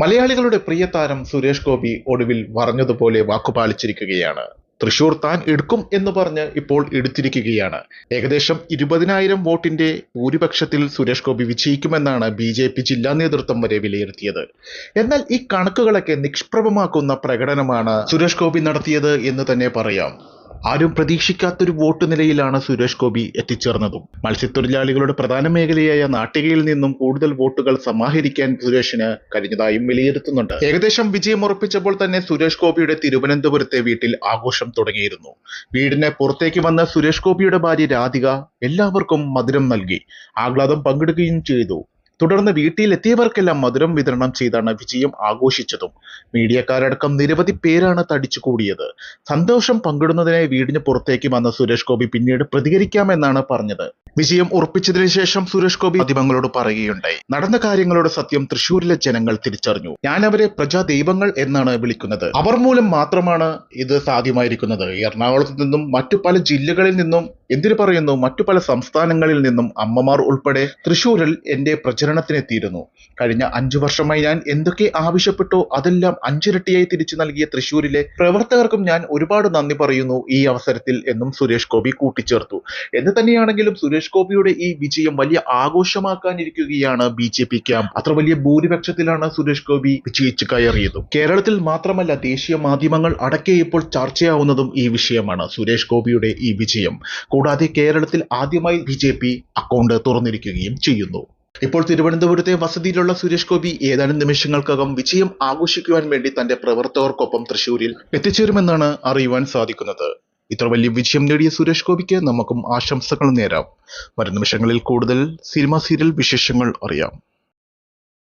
മലയാളികളുടെ പ്രിയ താരം സുരേഷ് ഗോപി ഒടുവിൽ പറഞ്ഞതുപോലെ വാക്കുപാലിച്ചിരിക്കുകയാണ് തൃശൂർ താൻ എടുക്കും എന്ന് പറഞ്ഞ് ഇപ്പോൾ എടുത്തിരിക്കുകയാണ്. ഏകദേശം ഇരുപതിനായിരം വോട്ടിന്റെ ഭൂരിപക്ഷത്തിൽ സുരേഷ് ഗോപി വിജയിക്കുമെന്നാണ് ബി ജെ പി ജില്ലാ നേതൃത്വം വരെ വിലയിരുത്തിയത്. എന്നാൽ ഈ കണക്കുകളൊക്കെ നിഷ്പ്രഭമാക്കുന്ന പ്രകടനമാണ് സുരേഷ് ഗോപി നടത്തിയത് എന്ന് തന്നെ പറയാം. ആരും പ്രതീക്ഷിക്കാത്തൊരു വോട്ട് നിലയിലാണ് സുരേഷ് ഗോപി എത്തിച്ചേർന്നതും. മത്സ്യത്തൊഴിലാളികളുടെ പ്രധാന മേഖലയായ നാട്ടികയിൽ നിന്നും കൂടുതൽ വോട്ടുകൾ സമാഹരിക്കാൻ സുരേഷിന് കഴിഞ്ഞതായും വിലയിരുത്തുന്നുണ്ട്. ഏകദേശം വിജയം ഉറപ്പിച്ചപ്പോൾ തന്നെ സുരേഷ് ഗോപിയുടെ തിരുവനന്തപുരത്തെ വീട്ടിൽ ആഘോഷം തുടങ്ങിയിരുന്നു. വീടിന് പുറത്തേക്ക് വന്ന സുരേഷ് ഗോപിയുടെ ഭാര്യ രാധിക എല്ലാവർക്കും മധുരം നൽകി. ആഹ്ലാദം പങ്കിടുകയും ചെയ്തു. തുടർന്ന് വീട്ടിലെത്തിയവർക്കെല്ലാം മധുരം വിതരണം ചെയ്താണ് വിജയം ആഘോഷിച്ചതും. മീഡിയക്കാരടക്കം നിരവധി പേരാണ് തടിച്ചു കൂടിയത്. സന്തോഷം പങ്കിടുന്നതിനായി വീടിന് പുറത്തേക്ക് വന്ന സുരേഷ് ഗോപി പിന്നീട് പ്രതികരിക്കാമെന്നാണ് പറഞ്ഞത്. വിജയം ഉറപ്പിച്ചതിന് ശേഷം സുരേഷ് ഗോപി മാധ്യമങ്ങളോട് പറയുകയുണ്ടായി. നടന്ന കാര്യങ്ങളുടെ സത്യം തൃശൂരിലെ ജനങ്ങൾ തിരിച്ചറിഞ്ഞു. ഞാൻ അവരെ പ്രജാ ദൈവങ്ങൾ എന്നാണ് വിളിക്കുന്നത്. അവർ മൂലം മാത്രമാണ് ഇത് സാധ്യമായിരിക്കുന്നത്. എറണാകുളത്ത് നിന്നും മറ്റു പല ജില്ലകളിൽ നിന്നും എന്തിനു പറയുന്നു? മറ്റു പല സംസ്ഥാനങ്ങളിൽ നിന്നും അമ്മമാർ ഉൾപ്പെടെ തൃശൂരിൽ എന്റെ പ്രചരണത്തിനെത്തിയിരുന്നു കഴിഞ്ഞ അഞ്ചു വർഷമായി ഞാൻ എന്തൊക്കെ ആവശ്യപ്പെട്ടോ അതെല്ലാം അഞ്ചിരട്ടിയായി തിരിച്ചു നൽകിയ തൃശൂരിലെ പ്രവർത്തകർക്കും ഞാൻ ഒരുപാട് നന്ദി പറയുന്നു ഈ അവസരത്തിൽ എന്നും സുരേഷ് ഗോപി കൂട്ടിച്ചേർത്തു. എന്ന് തന്നെയാണെങ്കിലും സുരേഷ് ഗോപിയുടെ ഈ വിജയം വലിയ ആഘോഷമാക്കാനിരിക്കുകയാണ് ബി ജെ പി ക്യാമ്പ് അത്ര വലിയ ഭൂരിപക്ഷത്തിലാണ് സുരേഷ് ഗോപി വിജയിച്ചു കയറിയത്. കേരളത്തിൽ മാത്രമല്ല ദേശീയ മാധ്യമങ്ങൾ അടക്കെ ഇപ്പോൾ ചർച്ചയാവുന്നതും ഈ വിഷയമാണ് സുരേഷ് ഗോപിയുടെ ഈ വിജയം. കൂടാതെ കേരളത്തിൽ ആദ്യമായി ബി അക്കൗണ്ട് തുറന്നിരിക്കുകയും ചെയ്യുന്നു. ഇപ്പോൾ തിരുവനന്തപുരത്തെ വസതിയിലുള്ള സുരേഷ് ഗോപി ഏതാനും നിമിഷങ്ങൾക്കകം വിജയം ആഘോഷിക്കുവാൻ വേണ്ടി തന്റെ പ്രവർത്തകർക്കൊപ്പം തൃശൂരിൽ എത്തിച്ചേരുമെന്നാണ് അറിയുവാൻ സാധിക്കുന്നത്. ഇത്ര വലിയ വിജയം നേടിയ സുരേഷ് ഗോപിക്ക് നമുക്കും ആശംസകൾ നേരാം. വരും നിമിഷങ്ങളിൽ കൂടുതൽ സിനിമ സീരിയൽ വിശേഷങ്ങൾ അറിയാം.